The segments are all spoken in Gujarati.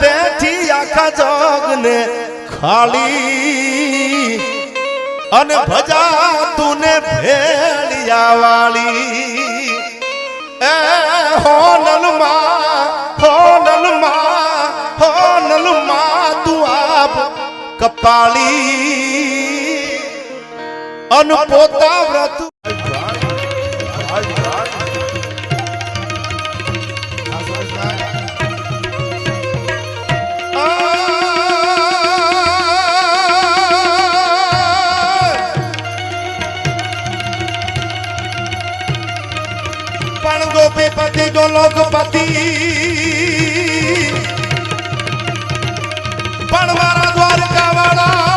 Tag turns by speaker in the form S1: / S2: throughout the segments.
S1: બેઠી આખા જોગને ખાલી અને ભજા તુને ભેળિયા વાળી. એ હોનલમાં હોનલમાં હોનલમાં તું આપ કપાળી. અન પોતા વ્રત. પણ ગોપીપતિ જો લોકપતિ. પણ મારા દ્વારકા વાળા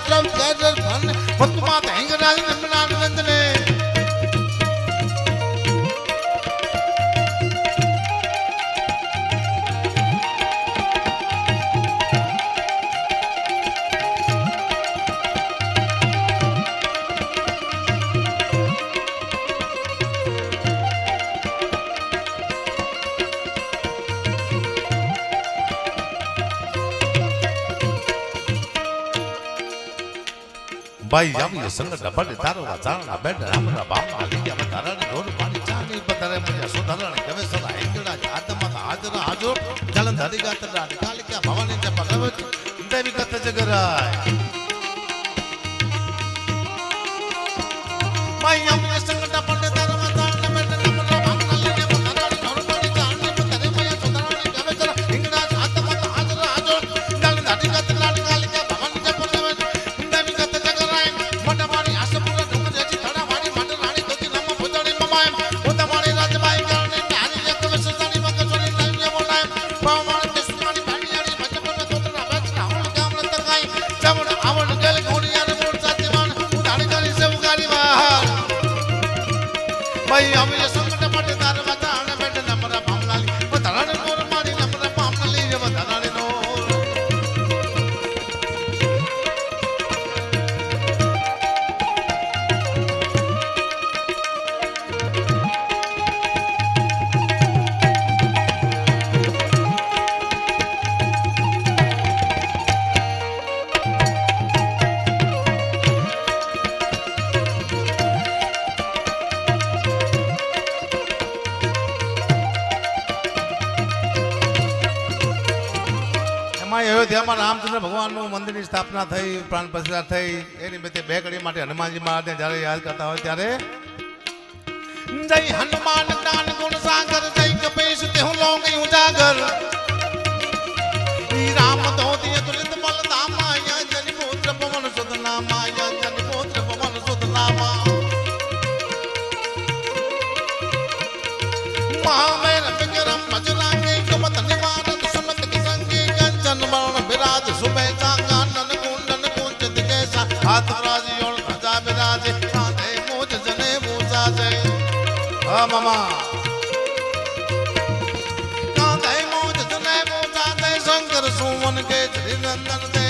S2: વિક્રમ કર ધન ભક્તમાં ભેંગ રાગ
S1: ભાઈ જામી સંગત ભલે તારો ચારણા બેઠ રામના બાપા લીયા તારણ રોડ પાણી ચાની પતરે મજા સુધારણ કવે સદા હેંગડા આત્મા હાજર હાજો જલન ધરી ગાતરા
S2: નિકાલ કે ભવાની કે ભગવત દેવી કથ જગરાય માય
S1: એમાં અયોધ્યામાં રામચંદ્ર ભગવાનનું મંદિરની સ્થાપના થઈ પ્રાણ પ્રતિષ્ઠા થઈ એ નિમિત્તે બે ઘડી માટે હનુમાનજી મહારાજને જ્યારે યાદ કરતા હોય ત્યારે
S2: જય હનુમાન જ્ઞાન ગુણ સાગર જય કપેશ તેહું લો ગયું જાગર રામ ધોતી તુલિત બલ ધામાયા જન પુત્ર પવન સુદ નામાયા જન પુત્ર પવન સુદ નામા મહા
S1: હા મામા.
S2: કાંધે મોજ સુને મોજા દે શંકર સુમન કે શ્રી નંદન પ્રતાપ